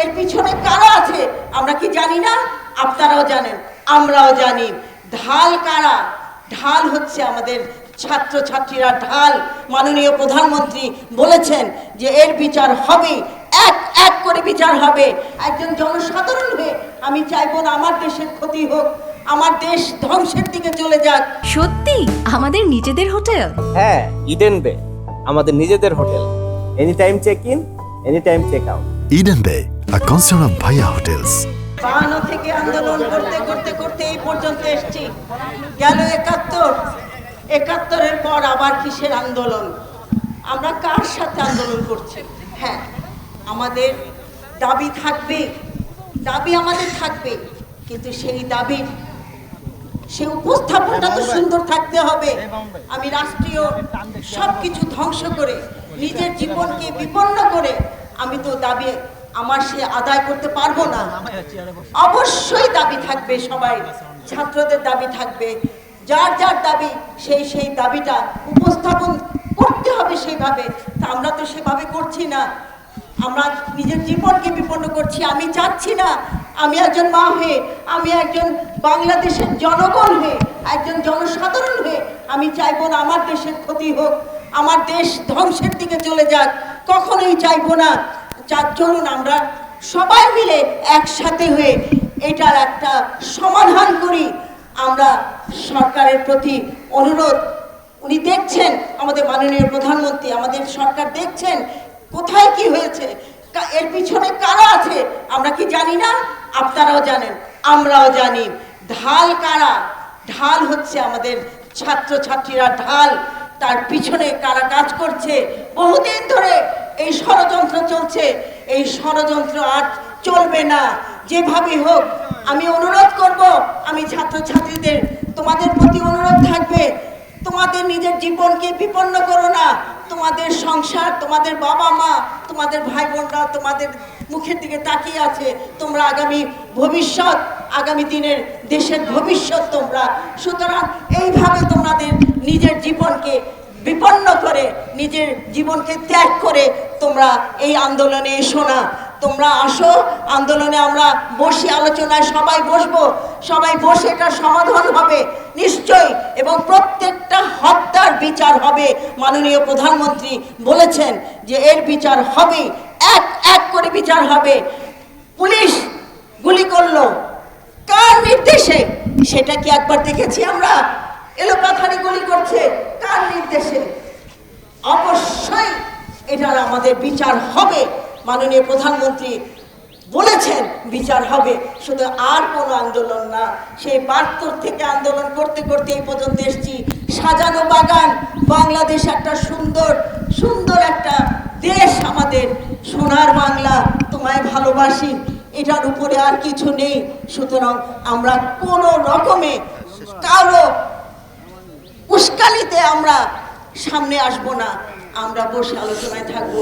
এর পিছনে কারা আছে? আমরা কি জানি না? আপনারাও জানেন আমরাও জানি। ঢাল কারা? ঢাল হচ্ছে আমাদের ছাত্র ছাত্রীরা ঢাল। মাননীয় প্রধানমন্ত্রী বলেছেন যে এর বিচার হবে এক এক করে বিচার হবে। একজন জনসাধারণ হয়ে আমি চাইব না আমার দেশের ক্ষতি হোক আমার দেশ ধ্বংসের দিকে চলে যাক। সত্যি? আমাদের নিজেদের হোটেল? হ্যাঁ ইডেন বে আমাদের নিজেদের hotel. Any time check in any time check out Eden Bay, a concern of Bhaya Hotels. বাহান্ন থেকে আন্দোলন করতে করতে করতে এই পর্যন্ত এসছি। গেল একাত্তর। একাত্তরের পর আবার কিসের আন্দোলন? আমরা কার সাথে আন্দোলন করছি? হ্যাঁ আমাদের দাবি থাকবে। দাবি আমাদের থাকবে, কিন্তু সেই দাবির সে উপস্থাপনটা তো সুন্দর থাকতে হবে। আমি রাষ্ট্রীয় সব কিছু ধ্বংস করে, নিজের জীবনকে বিপন্ন করে আমি তো দাবি আমার সে আদায় করতে পারব না। অবশ্যই দাবি থাকবে সবাই। ছাত্রদের দাবি থাকবে। যার যার দাবি, সেই সেই দাবিটা উপস্থাপন করতে হবে সেইভাবে তা আমরা তো সেভাবে করছি না। আমরা নিজের জীবনকে বিপন্ন করছি, আমি চাচ্ছি না। আমি একজন মা হয়ে, আমি একজন বাংলাদেশের জনগণ হয়ে, একজন জনসাধারণ হয়ে আমি চাইব না আমার দেশের ক্ষতি হোক, আমার দেশ ধ্বংসের দিকে চলে যাক। কখনোই চাইব না। যা চলুন আমরা সবাই মিলে একসাথে হয়ে এটার একটা সমাধান করি। আমরা সরকারের প্রতি অনুরোধ। উনি দেখছেন আমাদের মাননীয় প্রধানমন্ত্রী, আমাদের সরকার দেখছেন কোথায় কি হয়েছে এর পিছনে কারা আছে, আমরা কি জানি না? আপনারাও জানেন, আমরাও জানি। ঢাল কারা? ঢাল হচ্ছে আমাদের ছাত্র ছাত্রীরা ঢাল। তার পিছনে কারা কাজ করছে? বহুদিন ধরে এই ষড়যন্ত্র চলছে, এই ষড়যন্ত্র আর চলবে না। যেভাবে হোক, আমি অনুরোধ করব, আমি ছাত্রছাত্রীদের, তোমাদের প্রতি অনুরোধ থাকবে, তোমাদের নিজের জীবনকে বিপন্ন করো না। তোমাদের সংসার, তোমাদের বাবা মা, তোমাদের ভাই বোনরা তোমাদের মুখের দিকে তাকিয়ে আছে। তোমরা আগামী ভবিষ্যৎ, আগামী দিনের দেশের ভবিষ্যৎ তোমরা। সুতরাং এইভাবে তোমাদের নিজের জীবনকে বিপন্ন করে নিজের জীবনকে ত্যাগ করে তোমরা এই আন্দোলনে এসো না। তোমরা আসো, আন্দোলনে আমরা বসি, আলোচনায় সবাই বসবো। সবাই বসে এটা সমাধান হবে, নিশ্চয়ই। এবং প্রত্যেকটা হত্যার বিচার হবে। মাননীয় প্রধানমন্ত্রী বলেছেন যে এর বিচার হবে এক এক করে বিচার হবে। পুলিশ গুলি করল। কার নির্দেশে? সেটা কি একবার দেখেছি আমরা? এলোপাথারি গুলি করছে। কার নির্দেশে। অবশ্যই এটার আমাদের বিচার হবে। মাননীয় প্রধানমন্ত্রী বলেছেন বিচার হবে। শুধু আর কোনো আন্দোলন না, সেই বাহাত্তর থেকে আন্দোলন করতে করতে এই পর্যন্ত এসছি। সাজানো বাগান, বাংলাদেশ একটা সুন্দর সুন্দর একটা দেশ আমাদের। সোনার বাংলা, তোমায় ভালোবাসি, এটার উপরে আর কিছু নেই। সুতরাং আমরা কোনো রকমে কারও উস্কানিতে আমরা সামনে আসব না আমরা বসে আলোচনায় থাকব।